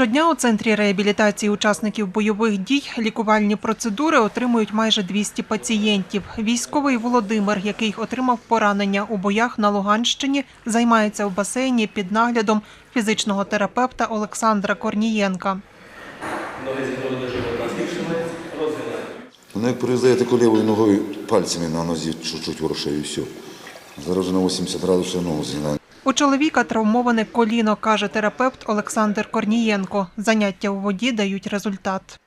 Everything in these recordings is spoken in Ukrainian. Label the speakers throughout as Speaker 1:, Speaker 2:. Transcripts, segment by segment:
Speaker 1: Щодня у центрі реабілітації учасників бойових дій лікувальні процедури отримують майже 200 пацієнтів. Військовий Володимир, який отримав поранення у боях на Луганщині, займається в басейні під наглядом фізичного терапевта Олександра Корнієнка.
Speaker 2: Ну, як привезли, я таку ногою пальцями на нозі чуть-чуть ворушив і все. Зараз на 80 градусів ногу згинаю.
Speaker 1: У чоловіка травмоване коліно, каже терапевт Олександр Корнієнко. Заняття у воді дають результат.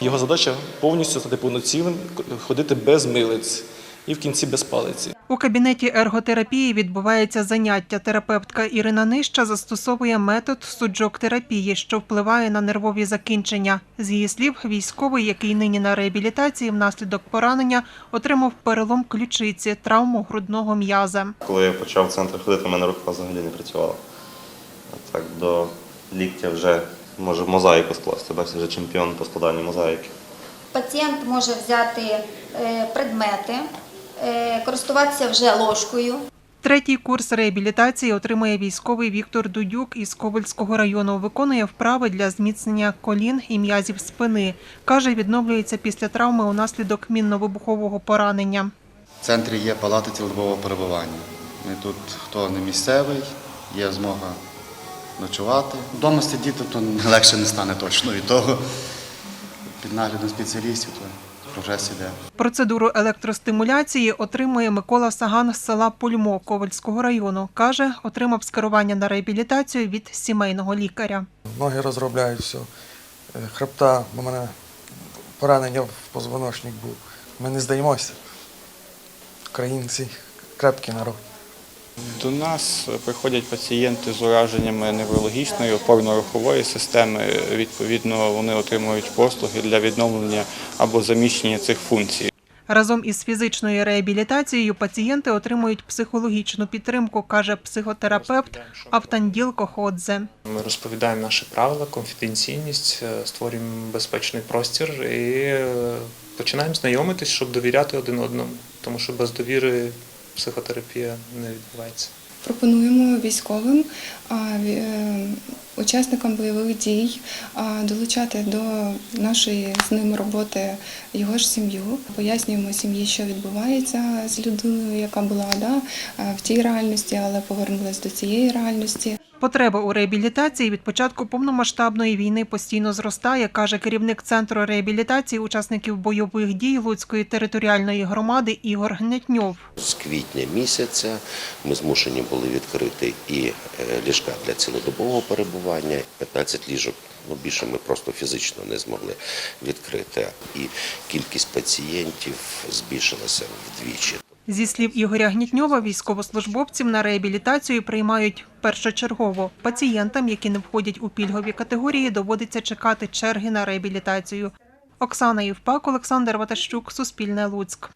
Speaker 3: Його задача повністю стати повноцінним, ходити без милиць і в кінці без палиці.
Speaker 1: У кабінеті ерготерапії відбувається заняття. Терапевтка Ірина Нища застосовує метод суджок-терапії, що впливає на нервові закінчення. З її слів, військовий, який нині на реабілітації внаслідок поранення, отримав перелом ключиці, травму грудного м'яза.
Speaker 4: Коли я почав в центр ходити, у мене рука взагалі не працювала. А так до ліктя вже може мозаїку скласти. Бачите, вже чемпіон по складанню мозаїки.
Speaker 5: Пацієнт може взяти е, предмети, користуватися вже ложкою.
Speaker 1: Третій курс реабілітації отримує військовий Віктор Дудюк із Ковальського району. Виконує вправи для зміцнення колін і м'язів спини. Каже, відновлюється після травми унаслідок мінно-вибухового поранення.
Speaker 6: В центрі є палати цілодобового перебування. Ми тут, хто не місцевий, є змога ночувати. Вдома сидіти то легше не стане точно від того. Під наглядом спеціалістів то прогрес іде.
Speaker 1: Процедуру електростимуляції отримує Микола Саган з села Пульмо Ковальського району. Каже, отримав скерування на реабілітацію від сімейного лікаря.
Speaker 7: Ноги розробляють все. Е, Хребта, бо мене поранення в позвоночник був. Ми не здаємося. Українці крепкий народ.
Speaker 8: До нас приходять пацієнти з ураженнями неврологічної опорно-рухової системи. Відповідно, вони отримують послуги для відновлення або заміщення цих функцій.
Speaker 1: Разом із фізичною реабілітацією пацієнти отримують психологічну підтримку, каже психотерапевт Автанділ Коходзе.
Speaker 9: Ми розповідаємо наші правила, конфіденційність, е, створюємо безпечний простір і е, починаємо знайомитись, щоб довіряти один одному, тому що без довіри психотерапія не відбувається.
Speaker 10: Пропонуємо військовим, е, учасникам бойових дій долучати до нашої з ними роботи його ж сім'ю. Пояснюємо сім'ї, що відбувається з людиною, яка була да, в тій реальності, але повернулася до цієї реальності.
Speaker 1: Потреба у реабілітації від початку повномасштабної війни постійно зростає, каже керівник центру реабілітації учасників бойових дій Луцької територіальної громади Ігор Гнятньов.
Speaker 11: З квітня місяця ми змушені були відкрити і е, ліжка для цілодобового перебування. 15 ліжок, ну більше ми просто фізично не змогли відкрити. І кількість пацієнтів збільшилася вдвічі.
Speaker 1: Зі слів Ігоря Гнітньова, військовослужбовців на реабілітацію приймають першочергово. Пацієнтам, які не входять у пільгові категорії, доводиться чекати черги на реабілітацію. Оксана Євпак, Олександр Ватащук, Суспільне Луцьк.